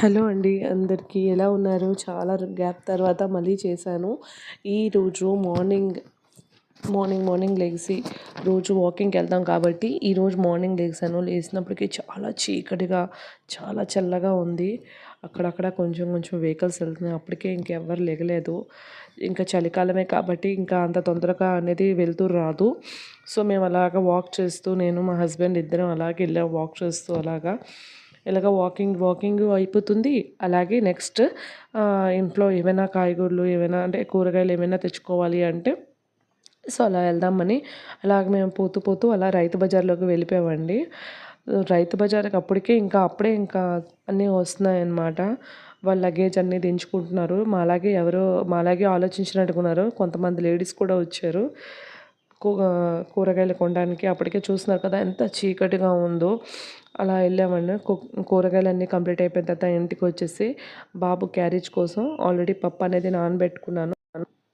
Hello అండి అందరికీ ఎలా ఉన్నారు? చాలా గ్యాప్ తర్వాత మళ్ళీ చేశాను. ఈరోజు మార్నింగ్ మార్నింగ్ మార్నింగ్ లేచి రోజు వాకింగ్కి వెళ్తాం కాబట్టి ఈరోజు మార్నింగ్ లేచాను లేచినప్పటికీ చాలా చీకటిగా చాలా చల్లగా ఉంది. అక్కడక్కడ కొంచెం కొంచెం వెహికల్స్ వెళ్తున్నాయి. అప్పటికే ఇంకెవ్వరు లేగలేదు. ఇంకా చలికాలమే కాబట్టి ఇంకా అంత తొందరగా అనేది వెళ్తూ రాదు. సో మేము అలాగ వాక్ చేస్తూ నేను మా హస్బెండ్ ఇద్దరం అలాగే వెళ్ళాం. వాక్ చేస్తూ అలాగా ఇలాగ వాకింగ్ వాకింగ్ అయిపోతుంది. అలాగే నెక్స్ట్ ఇంట్లో ఏమైనా కాయగూరలు ఏమైనా అంటే కూరగాయలు ఏమైనా తెచ్చుకోవాలి అంటే సో అలా వెళ్దామని అలాగ మేము పోతూ పోతూ అలా రైతు బజార్లోకి వెళ్ళిపోయామండి. రైతు బజార్కి అప్పటికే ఇంకా అప్పుడే ఇంకా అన్నీ వస్తున్నాయి అన్నమాట వాళ్ళ లగేజ్ అన్నీ దించుకుంటున్నారు. మా అలాగే ఎవరో మా అలాగే ఆలోచించినట్టుకున్నారు. కొంతమంది లేడీస్ కూడా వచ్చారు. కూరగాయలు కొనడానికి అప్పటికే చూస్తున్నారు కదా ఎంత చీకటిగా ఉందో. అలా వెళ్ళామండి కూరగాయలు అన్నీ కంప్లీట్ అయిపోయిన తర్వాత ఇంటికి వచ్చేసి బాబు క్యారేజ్ కోసం ఆల్రెడీ పప్పు అనేది నానబెట్టుకున్నాను.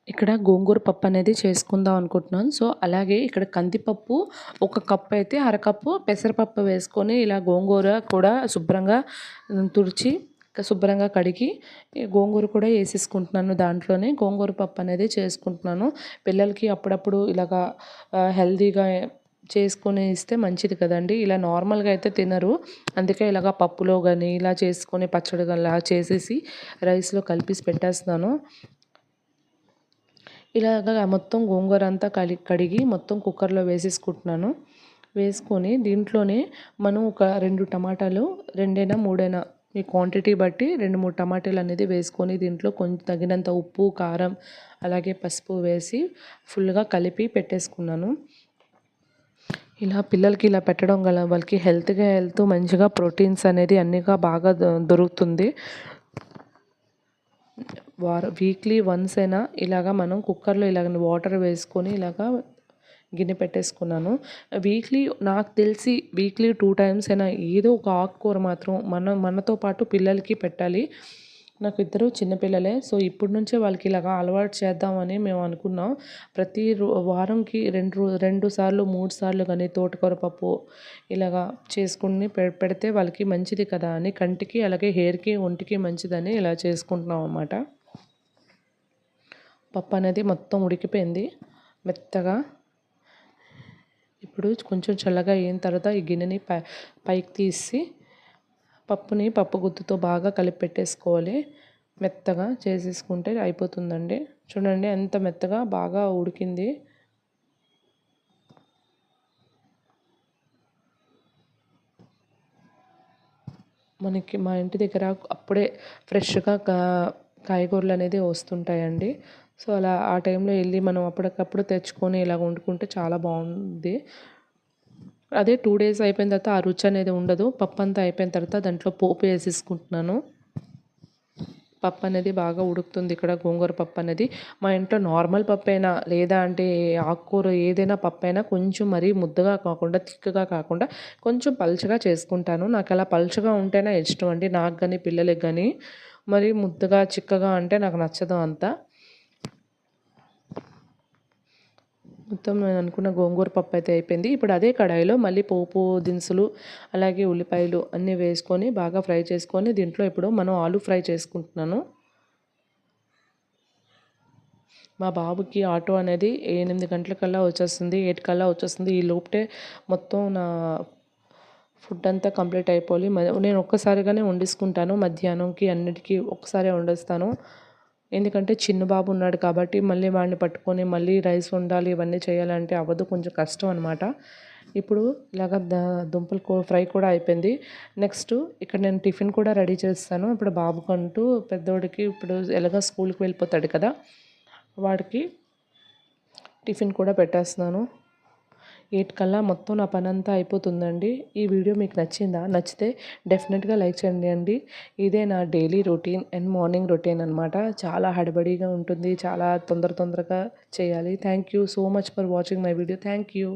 ఇక్కడ గోంగూర పప్పు అనేది చేసుకుందాం అనుకుంటున్నాను. సో అలాగే ఇక్కడ కందిపప్పు ఒక కప్పు అయితే అరకప్పు పెసరపప్పు వేసుకొని ఇలా గోంగూర కూడా శుభ్రంగా తుడిచి శుభ్రంగా కడిగి గోంగూర కూడా వేసేసుకుంటున్నాను దాంట్లోనే. గోంగూర పప్పు అనేది చేసుకుంటున్నాను. పిల్లలకి అప్పుడప్పుడు ఇలాగా హెల్దీగా చేసుకొని ఇస్తే మంచిది కదండి. ఇలా నార్మల్గా అయితే తినరు. అందుకే ఇలాగ పప్పులో కానీ ఇలా చేసుకొని పచ్చడి అలా చేసేసి రైస్లో కలిపేసి పెట్టేస్తున్నాను. ఇలాగ మొత్తం గోంగూర అంతా కలి కడిగి మొత్తం కుక్కర్లో వేసేసుకుంటున్నాను. వేసుకొని దీంట్లోనే మనం ఒక రెండు టమాటాలు రెండైనా మూడైనా మీ క్వాంటిటీ బట్టి రెండు మూడు టమాటాలు అనేది వేసుకొని దీంట్లో కొంచెం తగినంత ఉప్పు కారం అలాగే పసుపు వేసి ఫుల్గా కలిపి పెట్టేసుకున్నాను. ఇలా పిల్లలకి ఇలా పెట్టడం వల్ల వాళ్ళకి హెల్త్గా హెల్త్ మంచిగా ప్రోటీన్స్ అనేది అన్నిగా బాగా దొరుకుతుంది. వార వీక్లీ వన్స్ అయినా ఇలాగ మనం కుక్కర్లో ఇలాగ వాటర్ వేసుకొని ఇలాగ గిన్నె పెట్టేసుకున్నాను. వీక్లీ నాకు తెలిసి వీక్లీ టూ టైమ్స్ అయినా ఏదో ఒక ఆకుకూర మాత్రం మన మనతో పాటు పిల్లలకి పెట్టాలి. నాకు ఇద్దరు చిన్నపిల్లలే సో ఇప్పటి నుంచే వాళ్ళకి ఇలాగా అలవాటు చేద్దామని మేము అనుకున్నాం. ప్రతి వారంకి రెండు రెండు సార్లు మూడు సార్లు కానీ తోటకూర పప్పు ఇలాగా చేసుకుని పెడితే వాళ్ళకి మంచిది కదా అని కంటికి అలాగే హెయిర్కి ఒంటికి మంచిదని ఇలా చేసుకుంటున్నాం అన్నమాట. పప్పు అనేది మొత్తం ఉడికిపోయింది. మెత్తగా. ఇప్పుడు కొంచెం చల్లగా అయిన తర్వాత ఈ గిన్నెని పై పైకి తీసి పప్పుని పప్పు గుత్తుతో బాగా కలిపి పెట్టేసుకోవాలి. మెత్తగా చేసేసుకుంటే అయిపోతుందండి. చూడండి ఎంత మెత్తగా బాగా ఉడికింది. మనకి మా ఇంటి దగ్గర అప్పుడే ఫ్రెష్గా కా కాయగూరలు అనేది వస్తుంటాయండి. సో అలా ఆ టైంలో వెళ్ళి మనం అప్పటికప్పుడు తెచ్చుకొని ఇలా వండుకుంటే చాలా బాగుంది. అదే టూ డేస్ అయిపోయిన తర్వాత ఆ రుచి అనేది ఉండదు. పప్పు అంతా అయిపోయిన తర్వాత దాంట్లో పోపు వేసేసుకుంటున్నాను. పప్పు అనేది బాగా ఉడుకుతుంది ఇక్కడ గోంగూర పప్పు అనేది. మా ఇంట్లో నార్మల్ పప్పు అయినా లేదా అంటే ఆకుకూర ఏదైనా పప్పు అయినా కొంచెం మరీ ముద్దగా కాకుండా తిక్కగా కాకుండా కొంచెం పలుచగా చేసుకుంటాను. నాకు అలా పలుచగా ఉంటేనే ఇష్టం అండి. నాకు కానీ పిల్లలకి కానీ మరి ముద్దగా చిక్కగా అంటే నాకు నచ్చదు అంతా. మొత్తం నేను అనుకున్న గోంగూర పప్పు అయితే అయిపోయింది. ఇప్పుడు అదే కడాయిలో మళ్ళీ పోపు దినుసులు అలాగే ఉల్లిపాయలు అన్నీ వేసుకొని బాగా ఫ్రై చేసుకొని దీంట్లో ఇప్పుడు మనం ఆలు ఫ్రై చేసుకుంటున్నాను. మా బాబుకి ఆటో అనేది ఎనిమిది గంటలకల్లా వచ్చేస్తుంది ఎయిట్ కల్లా వచ్చేస్తుంది. ఈ లోపటే మొత్తం నా ఫుడ్ అంతా కంప్లీట్ అయిపోయి నేను ఒక్కసారిగానే వండేసుకుంటాను. మధ్యాహ్నంకి అన్నిటికీ ఒక్కసారే వండేస్తాను. ఎందుకంటే చిన్న బాబు ఉన్నాడు కాబట్టి మళ్ళీ వాడిని పట్టుకొని మళ్ళీ రైస్ వండాలి ఇవన్నీ చేయాలంటే అవ్వదు కొంచెం కష్టం అనమాట ఇప్పుడు ఇలాగ దుంపలు ఫ్రై కూడా అయిపోయింది. నెక్స్ట్ ఇక్కడ నేను టిఫిన్ కూడా రెడీ చేస్తాను. ఇప్పుడు బాబుకంటూ పెద్దోడికి ఇప్పుడు ఎలాగ స్కూల్కి వెళ్ళిపోతాడు కదా వాడికి టిఫిన్ కూడా పెట్టేస్తున్నాను. ఎయిట్ కల్లా మొత్తం నా పని అంతా అయిపోతుందండి. ఈ వీడియో మీకు నచ్చిందా? నచ్చితే డెఫినెట్గా లైక్ చేయండి అండి. ఇదే నా daily routine and morning routine అనమాట చాలా హడబడిగా ఉంటుంది. చాలా తొందర తొందరగా చేయాలి. Thank you so much for watching my video. Thank you.